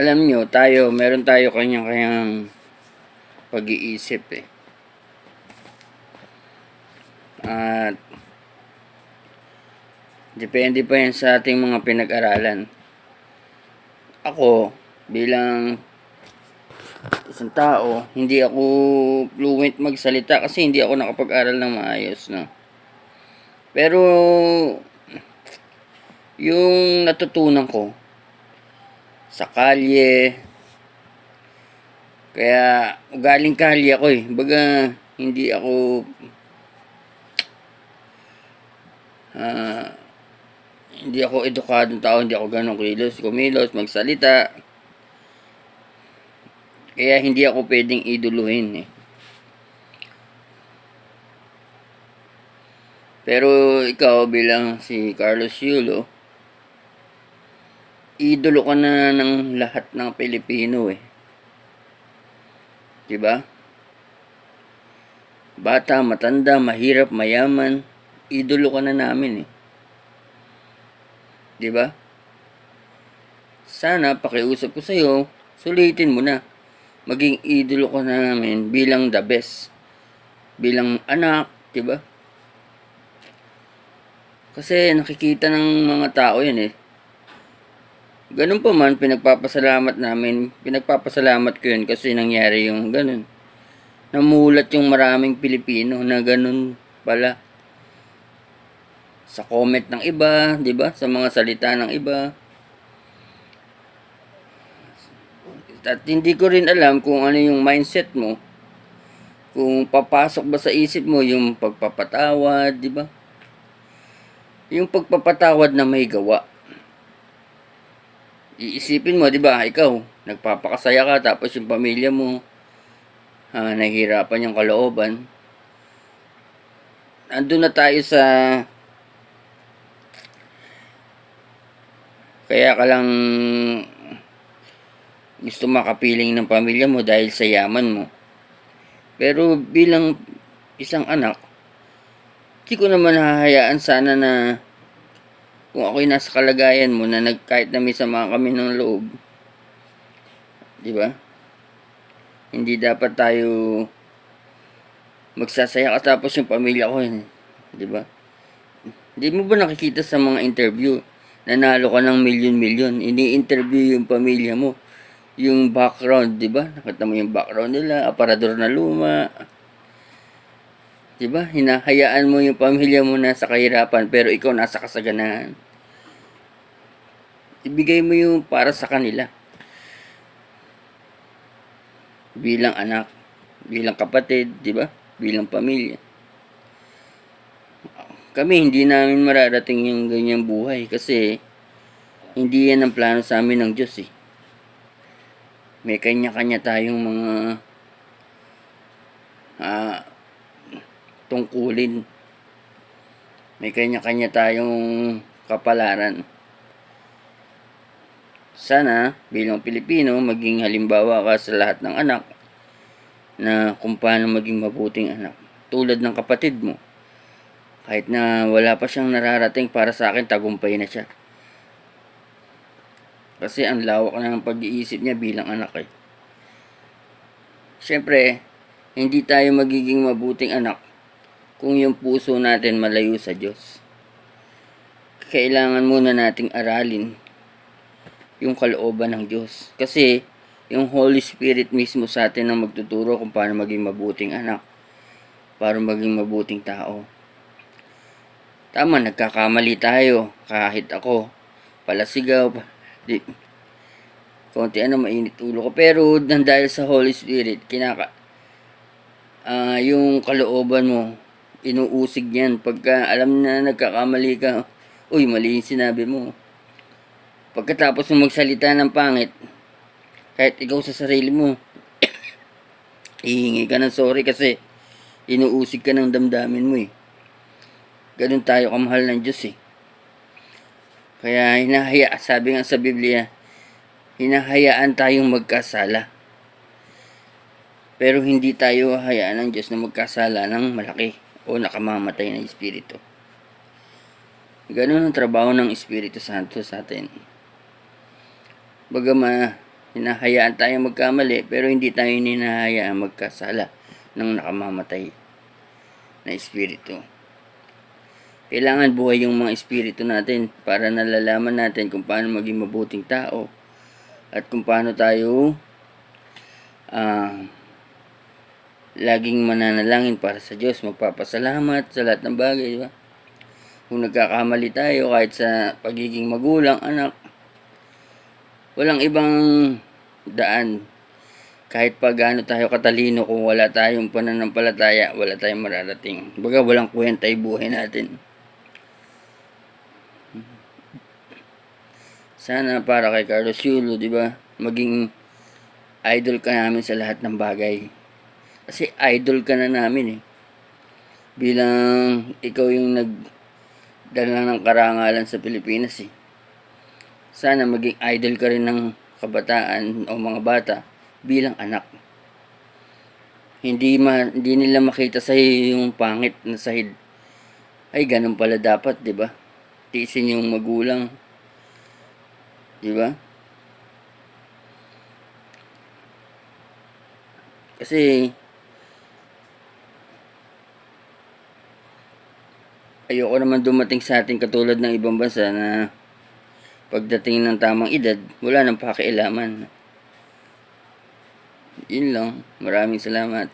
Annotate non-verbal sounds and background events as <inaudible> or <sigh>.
alam nyo, tayo, meron tayo kanyang-kanyang pag-iisip eh. At depende pa yan sa ating mga pinag-aralan. Ako, bilang isang tao, hindi ako fluent magsalita kasi hindi ako nakapag-aral ng maayos, no. Pero yung natutunan ko sa kalye kaya galing kalye ako eh. Baga hindi ako ah hindi ako edukadong tao, hindi ako ganong kilos, kumilos, magsalita. Kaya hindi ako pwedeng iduluhin eh. Pero ikaw bilang si Carlos Yulo, idolo ka na ng lahat ng Pilipino eh. 'Di ba? Bata, matanda, mahirap, mayaman, idolo ka na namin eh. 'Di ba? Sana pakiusap ko sa iyo, sulitin mo na. Maging idolo ka na namin bilang the best. Bilang anak, 'di ba? Kasi nakikita ng mga tao 'yan eh. Ganun pa man, pinagpapasalamat namin, pinagpapasalamat ko yun kasi nangyari yung ganun. Namulat yung maraming Pilipino na ganun pala. Sa comment ng iba, di ba? Sa mga salita ng iba. At hindi ko rin alam kung ano yung mindset mo. Kung papasok ba sa isip mo yung pagpapatawad, di ba? Yung pagpapatawad na may gawa iisipin mo, 'di ba? Ikaw, nagpapakasaya ka tapos yung pamilya mo ah, nahihirapan yung kalooban. Andun na tayo sa kaya ka lang gusto makapiling ng pamilya mo dahil sa yaman mo. Pero bilang isang anak, hindi ko naman hahayaan sana na kung ako'y nasa kalagayan mo na nag, kahit na may sama kami ng loob, di ba? Hindi dapat tayo magsasaya ka tapos yung pamilya ko yun, di ba? Hindi mo ba nakikita sa mga interview, nanalo ka ng milyon-milyon, ini-interview yung pamilya mo, yung background, di ba? Nakita mo yung background nila, aparador na luma, Di ba? Hinahayaan mo yung pamilya mo na sa kahirapan pero ikaw nasa kasaganahan. Ibigay mo yung para sa kanila. Bilang anak, bilang kapatid, di ba? Bilang pamilya. Kami hindi namin mararating yung ganyang buhay kasi hindi yan ang plano sa amin ng Diyos eh. May kanya-kanya tayong mga ah, tungkulin. May kanya-kanya tayong kapalaran. Sana, bilang Pilipino, maging halimbawa ka sa lahat ng anak na kung paano maging mabuting anak. Tulad ng kapatid mo. Kahit na wala pa siyang nararating para sa akin, tagumpay na siya. Kasi ang lawak na ng pag-iisip niya bilang anak eh. Siyempre, hindi tayo magiging mabuting anak kung yung puso natin malayo sa Diyos. Kailangan muna nating aralin yung kalooban ng Diyos. Kasi yung Holy Spirit mismo sa atin ang magtuturo kung paano maging mabuting anak. Para maging mabuting tao. Tama, nagkakamali tayo. Kahit ako. Palasigaw. Di, konti ano, mainit ulo ko. Pero dahil sa Holy Spirit, kinaka, uh, yung kalooban mo, inuusig niyan. Pagka alam na nagkakamali ka, uy, mali yung sinabi mo. Pagkatapos mo magsalita ng pangit, kahit ikaw sa sarili mo, <coughs> hihingi ka ng sorry kasi inuusig ka ng damdamin mo eh. Ganun tayo kamahal ng Diyos eh. Kaya hinahaya, sabi nga sa Biblia, hinahayaan tayong magkasala. Pero hindi tayo hayaan ng Diyos na magkasala ng malaki o nakamamatay na espiritu. Ganun ang trabaho ng Espiritu Santo sa atin. Bagama hinahayaan tayo magkamali pero hindi tayo hinahayaan magkasala ng nakamamatay na espiritu. Kailangan buhay yung mga espiritu natin para nalalaman natin kung paano maging mabuting tao at kung paano tayo ah laging mananalangin para sa Diyos, magpapasalamat sa lahat ng bagay, di ba? Kung nagkakamali tayo kahit sa pagiging magulang, anak, walang ibang daan. Kahit pa gaano tayo katalino kung wala tayong pananampalataya, wala tayong mararating. Baga walang kwenta yung buhay natin. Sana para kay Carlos Yulo, di ba? Maging idol ka namin sa lahat ng bagay. Kasi idol ka na namin eh. Bilang ikaw yung nagdala ng karangalan sa Pilipinas eh. Sana maging idol ka rin ng kabataan o mga bata bilang anak. Hindi ma, hindi nila makita sa yung pangit na sahid. Ay, ganun pala dapat, 'di ba? Tiisin yung magulang. 'Di ba? Kasi ayoko naman dumating sa ating katulad ng ibang bansa na pagdating ng tamang edad, wala nang pakialaman. Yun lang. Maraming salamat.